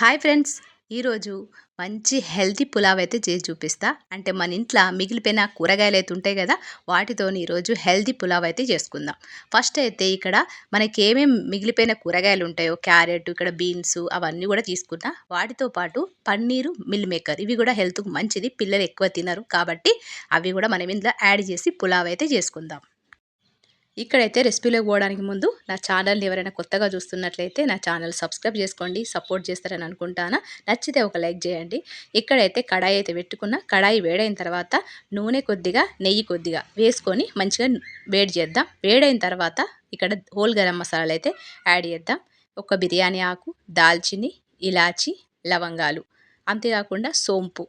Hi friends. ఈరోజు మంచి healthy pulao అయితే చేసి చూపిస్తా. అంటే మన ఇంట్లో మిగిలిపోయిన కూరగాయలు అయితే ఉంటాయి కదా వాటితో ఈరోజు హెల్తీ పులావ్ అయితే చేసుకుందాం. ఫస్ట్ అయితే ఇక్కడ మనకి ఏమేమి మిగిలిపోయిన కూరగాయలు ఉంటాయో క్యారెట్ ఇక్కడ బీన్స్ అవన్నీ కూడా తీసుకున్నా వాటితో పాటు పన్నీరు మిల్ మేకర్ ఇవి కూడా హెల్త్కు మంచిది పిల్లలు ఎక్కువ తినరు కాబట్టి అవి కూడా మనం ఇందులో యాడ్ చేసి పులావ్ అయితే చేసుకుందాం. ఇక్కడైతే రెసిపీలోకి పోవడానికి ముందు నా ఛానల్ని ఎవరైనా కొత్తగా చూస్తున్నట్లయితే నా ఛానల్ సబ్స్క్రైబ్ చేసుకోండి సపోర్ట్ చేస్తారని అనుకుంటాను. నచ్చితే ఒక లైక్ చేయండి. ఇక్కడైతే కడాయి అయితే పెట్టుకున్న. కడాయి వేడైన తర్వాత నూనె కొద్దిగా నెయ్యి కొద్దిగా వేసుకొని మంచిగా వేడి చేద్దాం. వేడైన తర్వాత ఇక్కడ హోల్ గరం మసాలాలు అయితే యాడ్ చేద్దాం. ఒక బిర్యానీ ఆకు దాల్చిని ఇలాచి లవంగాలు. అంతేకాకుండా సోంపు.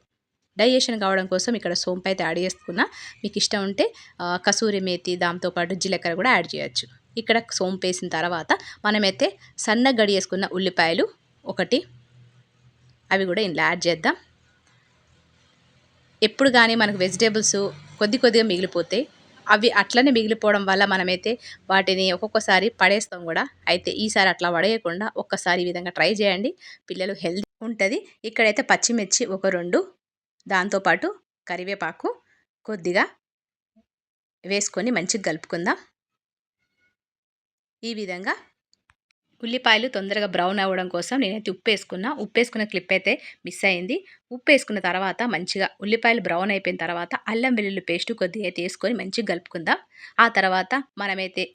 డైజెషన్ కావడం కోసం ఇక్కడ సోంపు అయితే యాడ్ చేసుకున్నా. మీకు ఇష్టం ఉంటే కసూరి మేతి దాంతోపాటు జీలకర్ర కూడా యాడ్ చేయొచ్చు. ఇక్కడ సోంపు వేసిన తర్వాత మనమైతే సన్నగా గడి వేసుకున్న ఉల్లిపాయలు ఒకటి అవి కూడా ఇందులో యాడ్ చేద్దాం. ఎప్పుడు కానీ మనకు వెజిటేబుల్స్ కొద్ది కొద్దిగా మిగిలిపోతాయి అవి అట్లనే మిగిలిపోవడం వల్ల మనమైతే వాటిని ఒక్కొక్కసారి పడేస్తాం కూడా. అయితే ఈసారి అట్లా పడేయకుండా ఒక్కసారి ఈ విధంగా ట్రై చేయండి. పిల్లలు హెల్తీ ఉంటుంది. ఇక్కడైతే పచ్చిమిర్చి ఒక రెండు దాంతోపాటు కరివేపాకు కొద్దిగా వేసుకొని మంచిగా కలుపుకుందాం. ఈ విధంగా ఉల్లిపాయలు తొందరగా బ్రౌన్ అవ్వడం కోసం నేనైతే ఉప్పు వేసుకున్నా. ఉప్పు వేసుకున్న క్లిప్ అయితే మిస్ అయింది. ఉప్పు వేసుకున్న తర్వాత మంచిగా ఉల్లిపాయలు బ్రౌన్ అయిపోయిన తర్వాత అల్లం వెల్లుల్లి పేస్ట్ కొద్దిగా అయితే వేసుకొని మంచిగా కలుపుకుందాం. ఆ తర్వాత మనమైతే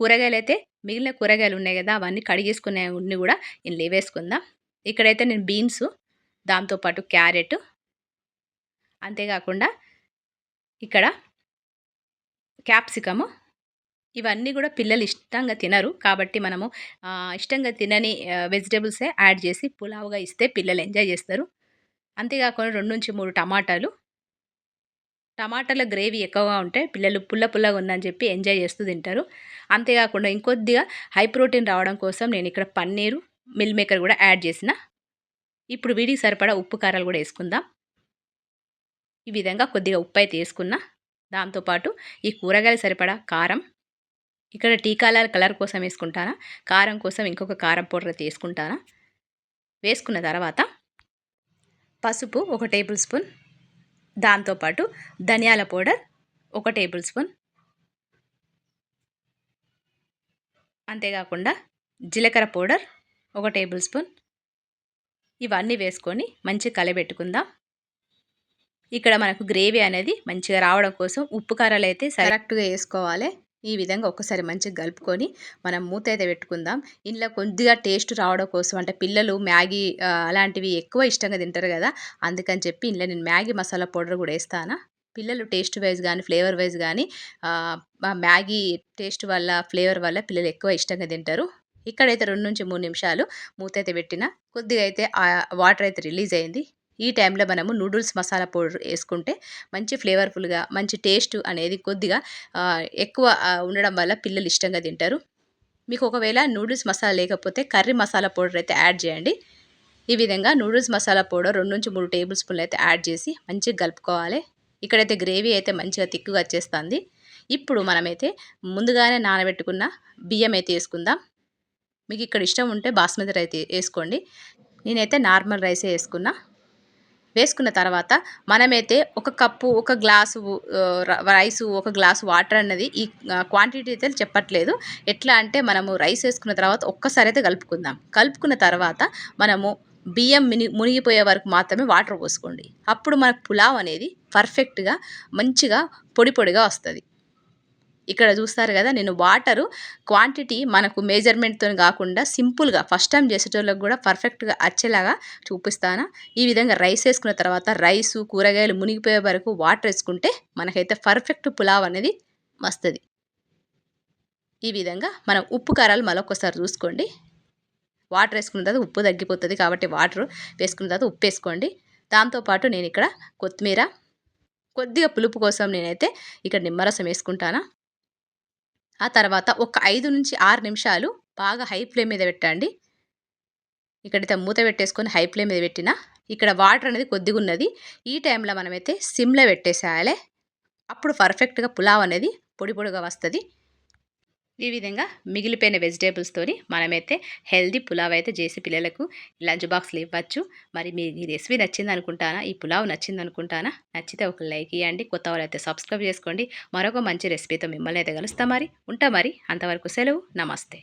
కూరగాయలు అయితే మిగిలిన కూరగాయలు ఉన్నాయి కదా అవన్నీ కడిగేసుకునే ఉన్ని కూడా నేను లేవేసుకుందాం ఇక్కడైతే నేను బీన్స్ దాంతోపాటు క్యారెట్ అంతేకాకుండా ఇక్కడ క్యాప్సికము. ఇవన్నీ కూడా పిల్లలు ఇష్టంగా తినరు. కాబట్టి మనము ఇష్టంగా తినని వెజిటేబుల్సే యాడ్ చేసి పులావుగా ఇస్తే పిల్లలు ఎంజాయ్ చేస్తారు. అంతేకాకుండా రెండు నుంచి మూడు టమాటాలు. టమాటాల గ్రేవీ ఎక్కువగా ఉంటే పిల్లలు పుల్ల పుల్లగా ఉందని చెప్పి ఎంజాయ్ చేస్తూ తింటారు. అంతేకాకుండా ఇంకొద్దిగా హై ప్రోటీన్ రావడం కోసం నేను ఇక్కడ పన్నీరు మిల్ మేకర్ కూడా యాడ్ చేసిన. ఇప్పుడు వీడికి సరిపడా ఉప్పు కారాలు కూడా వేసుకుందాం. ఈ విధంగా కొద్దిగా ఉప్పు అయితే వేసుకున్న దాంతోపాటు ఈ కూరగాయలు సరిపడా కారం. ఇక్కడ టీకాల కలర్ కోసం వేసుకుంటానా కారం కోసం ఇంకొక కారం పౌడర్ అయితే వేసుకుంటానా. వేసుకున్న తర్వాత పసుపు ఒక టేబుల్ స్పూన్ దాంతోపాటు ధనియాల పౌడర్ ఒక టేబుల్ స్పూన్. అంతేకాకుండా జీలకర్ర పౌడర్ ఒక టేబుల్ స్పూన్. ఇవన్నీ వేసుకొని మంచి కలబెట్టుకుందాం. ఇక్కడ మనకు గ్రేవీ అనేది మంచిగా రావడం కోసం ఉప్పు కారాలు అయితే కరెక్ట్గా వేసుకోవాలి. ఈ విధంగా ఒకసారి మంచిగా కలుపుకొని మనం మూత అయితే పెట్టుకుందాం. ఇంట్లో కొద్దిగా టేస్ట్ రావడం కోసం అంటే పిల్లలు మ్యాగీ అలాంటివి ఎక్కువ ఇష్టంగా తింటారు కదా అందుకని చెప్పి ఇంట్లో నేను మ్యాగీ మసాలా పౌడర్ కూడా వేస్తాను. పిల్లలు టేస్ట్ వైజ్ కానీ ఫ్లేవర్ వైజ్ కానీ మ్యాగీ టేస్ట్ వల్ల ఫ్లేవర్ వల్ల పిల్లలు ఎక్కువ ఇష్టంగా తింటారు. ఇక్కడైతే రెండు నుంచి మూడు నిమిషాలు మూత అయితే పెట్టిన. కొద్దిగా అయితే వాటర్ అయితే రిలీజ్ అయింది. ఈ టైంలో మనము నూడిల్స్ మసాలా పౌడర్ వేసుకుంటే మంచి ఫ్లేవర్ఫుల్గా మంచి టేస్ట్ అనేది కొద్దిగా ఎక్కువ ఉండడం వల్ల పిల్లలు ఇష్టంగా తింటారు. మీకు ఒకవేళ నూడిల్స్ మసాలా లేకపోతే కర్రీ మసాలా పౌడర్ అయితే యాడ్ చేయండి. ఈ విధంగా నూడిల్స్ మసాలా పౌడర్ రెండు నుంచి మూడు టేబుల్ స్పూన్లు అయితే యాడ్ చేసి మంచిగా కలుపుకోవాలి. ఇక్కడైతే గ్రేవీ అయితే మంచిగా తిక్కుగా వచ్చేస్తుంది. ఇప్పుడు మనమైతే ముందుగానే నానబెట్టుకున్న బియ్యం అయితే వేసుకుందాం. మీకు ఇక్కడ ఇష్టం ఉంటే బాస్మతి రైస్ వేసుకోండి. నేనైతే నార్మల్ రైసే వేసుకున్నా. వేసుకున్న తర్వాత మనమైతే ఒక కప్పు ఒక గ్లాసు రైస్ ఒక గ్లాసు వాటర్ అన్నది ఈ క్వాంటిటీ అయితే చెప్పట్లేదు. ఎట్లా అంటే మనము రైస్ వేసుకున్న తర్వాత ఒక్కసారి అయితే కలుపుకుందాం. కలుపుకున్న తర్వాత మనము బియ్యం మిని మునిగిపోయే వరకు మాత్రమే వాటర్ పోసుకోండి. అప్పుడు మనకు పులావ్ అనేది పర్ఫెక్ట్గా మంచిగా పొడి పొడిగా వస్తుంది. ఇక్కడ చూస్తారు కదా నేను వాటరు క్వాంటిటీ మనకు మేజర్మెంట్తో కాకుండా సింపుల్గా ఫస్ట్ టైం చేసేటోళ్ళకి కూడా పర్ఫెక్ట్గా వచ్చేలాగా చూపిస్తాను. ఈ విధంగా రైస్ వేసుకున్న తర్వాత రైసు కూరగాయలు మునిగిపోయే వరకు వాటర్ వేసుకుంటే మనకైతే పర్ఫెక్ట్ పులావ్ అనేది వస్తుంది. ఈ విధంగా మనం ఉప్పు కారాలు మరొకసారి చూసుకోండి. వాటర్ వేసుకున్న తర్వాత ఉప్పు తగ్గిపోతుంది కాబట్టి వాటర్ వేసుకున్న తర్వాత ఉప్పు వేసుకోండి. దాంతోపాటు నేను ఇక్కడ కొత్తిమీర కొద్దిగా పులుపు కోసం నేనైతే ఇక్కడ నిమ్మరసం వేసుకుంటాను. ఆ తర్వాత ఒక ఐదు నుంచి ఆరు నిమిషాలు బాగా హై ఫ్లేమ్ మీద పెట్టండి. ఇక్కడైతే మూత పెట్టేసుకొని హై ఫ్లేమ్ మీద పెట్టిన ఇక్కడ వాటర్ అనేది కొద్దిగా ఉన్నది. ఈ టైంలో మనమైతే సిమ్లో పెట్టేసేయాలి. అప్పుడు పర్ఫెక్ట్గా పులావ్ అనేది పొడి పొడిగా వస్తుంది. ఈ విధంగా మిగిలిపోయిన వెజిటేబుల్స్తోని మనమైతే హెల్దీ పులావ్ అయితే చేసి పిల్లలకు లంచ్ బాక్స్లు ఇవ్వచ్చు. మరి మీ ఈ రెసిపీ నచ్చింది అనుకుంటానా ఈ పులావ్ నచ్చింది అనుకుంటానా నచ్చితే ఒక లైక్ ఇవ్వండి కొత్త వాళ్ళు అయితే సబ్స్క్రైబ్ చేసుకోండి. మరొక మంచి రెసిపీతో మిమ్మల్ని అయితే కలుస్తాం మరి. ఉంటా మరి. అంతవరకు సెలవు. నమస్తే.